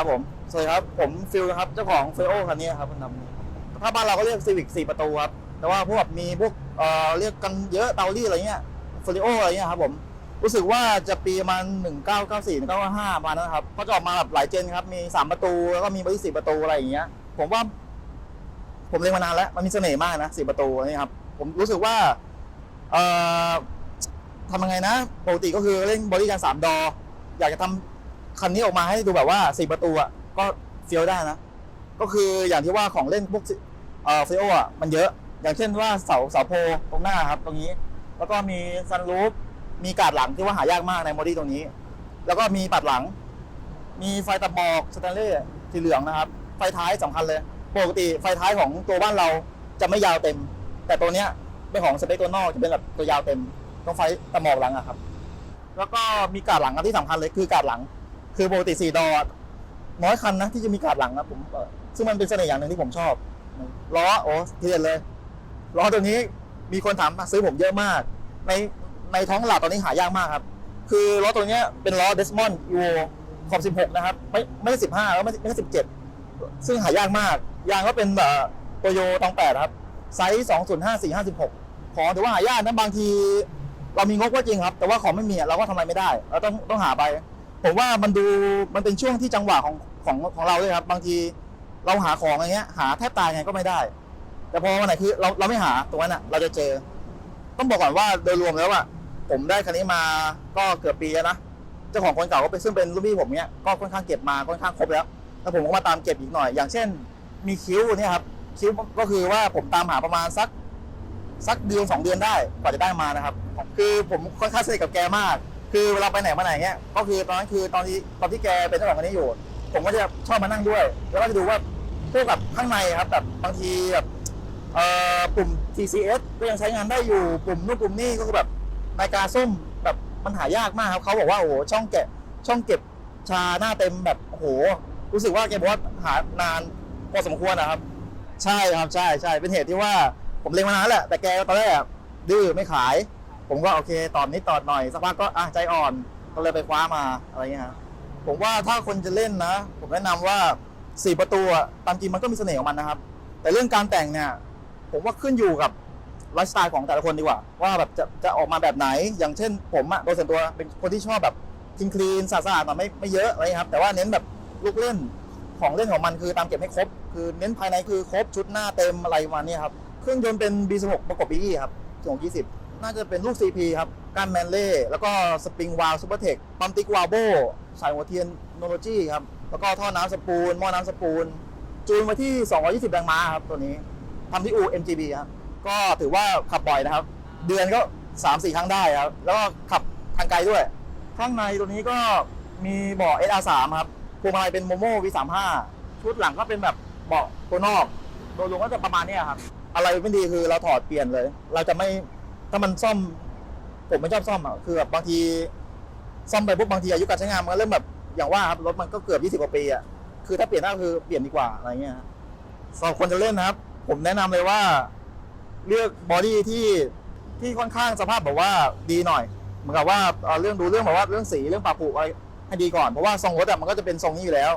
สวัสดีครับ ผมฟิลนะครับ เจ้าของเฟโอคันนี้ครับคุณทำถ้าบ้านเราก็เรียกซีวิกสี่ประตูครับ แต่ว่าพวกมีพวกเอ่อเรียกกันเยอะเตาลี่อะไรเงี้ยฟริโออะไรเงี้ยครับผม รู้สึกว่าจะปีประมาณหนึ่งเก้าเก้าสี่หนึ่งเก้าห้าประมาณนั้นครับเขาจะออกมาแบบหลายเจนครับ มีสามประตูแล้วก็มีบริสี่ประตูอะไรอย่างเงี้ย ผมว่า ผมเล่นมานานแล้ว มันมีเสน่ห์มากนะสี่ประตูนี่ครับ ผมรู้สึกว่า เอ่อทำยังไงนะ ปกติก็คือเล่นบริการสามดอ อยากจะทำ คันนี้ออกมาให้ดูแบบว่าสี่ประตูอะก็เฟี้ยวได้นะ ก็คืออย่างที่ว่าของเล่นพวกเอ่อฟิโออะมันเยอะ อย่างเช่นว่าเสาเสาโพตรงหน้าครับ ตรงนี้ แล้วก็มีซันรูฟมีกาดหลังที่ว่าหายากมากในโมดี้ตรงนี้ แล้วก็มีปัดหลัง มีไฟตัดหมอกสแตนเลสสีเหลืองนะครับ ไฟท้ายสำคัญเลย ปกติไฟท้ายของตัวบ้านเราจะไม่ยาวเต็ม แต่ตัวเนี้ยเป็นของสเปคตัวนอกจะเป็นแบบตัวยาวเต็ม ต้องไฟตัดหมอกหลังอะครับ แล้วก็มีกาดหลังอันที่สำคัญเลยคือกาดหลัง คือปกติสี่ดอน้อยคันนะที่จะมีกาดหลังนะผมซึ่งมันเป็นเสน่ห์อย่างหนึ่งที่ผมชอบล้อโอ้เทีเด็ดเลยล้อตัวนี้มีคนถามซื้อผมเยอะมาก ในในท้องตลาดตอนนี้หายากมากครับ คือล้อตัวนี้เป็นล้อเดสมอนยูขอบ16 นะครับ ไม่ไม่ใช่15แล้วไม่ไม่ใช่17 ซึ่งหายากมาก ยางก็เป็นแบบโตโยตองแปดครับ ไซส์205 4 56 ของถือว่าหายากนะบางที เรามีงบก็จริงครับ แต่ว่าของไม่มีเราก็ทำอะไรไม่ได้ เราต้องต้องหาไป ผมว่ามันดูมันเป็นช่วงที่จังหวะของของของเราด้วยครับ บางทีเราหาของอย่างเงี้ย หาแทบตายไงก็ไม่ได้ แต่พอวันไหนคือเราเราไม่หาตรงนั้นอะ เราจะเจอ ต้องบอกก่อนว่าโดยรวมแล้วอะผมได้คันนี้มาก็เกือบปีแล้วนะเจ้าของคนเก่าก็เป็นซึ่งเป็นรุ่นพี่ผมเนี้ยก็ค่อนข้างเก็บมาค่อนข้างครบแล้วแล้วผมก็มาตามเก็บอีกหน่อย อย่างเช่น มีคิ้วเนี่ยครับคิ้วก็คือว่าผมตามหาประมาณสักสักเดือนสองเดือนได้กว่าจะได้มานะครับ คือผมค่อนข้างสนิทกับแกมาก คือเวลาไปไหนมาไหนเงี้ย ก็คือตอนนั้นคือตอนที่ตอนที่แกเป็นเจ้าของคนนี้อยู่ ผมก็จะชอบมานั่งด้วย แล้วก็จะดูว่าพวกแบบข้างในครับแบบบางทีแบบเอ่อปุ่ม TCS ก็ยังใช้งานได้อยู่ ปุ่มนู่นปุ่มนี่ก็คือแบบนาฬิกาส้มแบบมันหายากมากครับเขาบอกว่าโอ้โหช่องแกะช่องเก็บชาหน้าเต็มแบบโอ้โหรู้สึกว่าแกบอกว่าหานานพอสมควรนะครับ ใช่ครับใช่ใช่เป็นเหตุที่ว่าผมเล็งมานานแหละแต่แกตอนแรกดื้อไม่ขาย ผมก็โอเคตอนนิดตอนหน่อยสักพักก็อะใจอ่อนก็เลยไปคว้ามาอะไรเงี้ยครับผมว่าถ้าคนจะเล่นนะ ผมแนะนำว่าสี่ประตูอะตามจริงมันก็มีเสน่ห์ของมันนะครับ แต่เรื่องการแต่งเนี่ยผมว่าขึ้นอยู่กับไลฟ์สไตล์ของแต่ละคนดีกว่า ว่าแบบจะจะออกมาแบบไหน อย่างเช่น ผมอะโดยส่วนตัวเป็นคนที่ชอบแบบคลีนคลีนสะอาดๆหน่อยไม่ไม่เยอะอะไรครับ แต่ว่าเน้นแบบลูกเล่นของเล่นของมันคือตามเก็บให้ครบ คือเน้นภายในคือครบชุดหน้าเต็มอะไรมาณนี้ครับเครื่องยนต์เป็น B16 ประกอบ BE ครับ220 น่าจะเป็นลูก CP ครับการแมนเล่แล้วก็สปริงวาลซูเปอร์เทคปั๊มติ๊กวาโบสายหัวเทียนโนโลจีครับ แล้วก็ท่อน้ำสปูลหม้อน้ำสปูลจูนมาที่ 220 แรงม้าครับตัวนี้ทำที่อู MGB ครับก็ถือว่าขับบ่อยนะครับ เดือนก็3-4 ครั้งได้ครับ แล้วก็ขับทางไกลด้วย ข้างในตัวนี้ก็มีเบาะ SR3 ครับพวงมาลัยเป็นโมโม่ V35 ชุดหลังก็เป็นแบบเบาะตัวนอก โดยรวมก็จะประมาณนี้ครับ อะไรไม่ดีคือเราถอดเปลี่ยนเลย เราจะไม่ ถ้ามันซ่อม ผมไม่ชอบซ่อมอะคือแบบบางที ซ่อมไปปุ๊บบางทีอายุการใช้งานมันก็เริ่มแบบอย่างว่าครับรถมันก็เกือบ20กว่าปีอะคือถ้าเปลี่ยนได้ก็คือเปลี่ยนดีกว่าอะไรเงี้ยสำหรับคนจะเล่นนะครับ ผมแนะนำเลยว่า เลือกบอดี้ที่ที่ค่อนข้างสภาพแบบว่าดีหน่อย เหมือนกับว่าเรื่องดูเรื่องแบบว่าเรื่องสีเรื่องปรับผุอะไรให้ดีก่อนเพราะว่าทรงรถอะมันก็จะเป็นทรงนี้อยู่แล้ว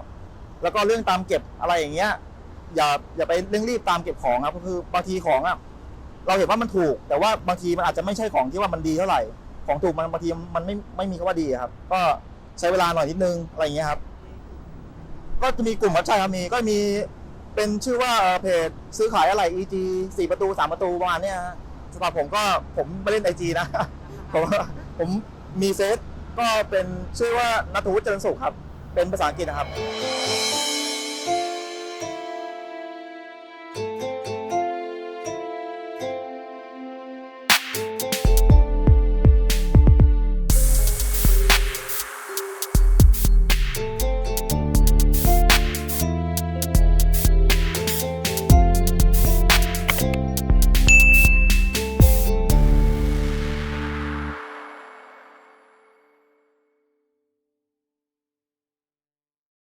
แล้วก็เรื่องตามเก็บอะไรอย่างเงี้ย อย่าอย่าไปเร่งรีบตามเก็บของครับก็คือบางทีของอะ เราเห็นว่ามันถูก แต่ว่าบางทีมันอาจจะไม่ใช่ของที่ว่ามันดีเท่าไหร่ ของถูกมันบางทีมันไม่ไม่มีคำว่าดีครับ ก็ใช้เวลาหน่อยนิดนึงอะไรอย่างเงี้ยครับ ก็จะมีกลุ่มวัดชัยครับมีก็มีเป็นชื่อว่าเอ่อเพจซื้อขายอะไร EG สี่ประตูสามประตูประมาณเนี้ยฮะสำหรับผมก็ผมไม่เล่นไอจีนะ ผมผมมีเฟซก็เป็นชื่อว่านัทวุฒิเจริญสุขครับ เป็นภาษาอังกฤษนะครับ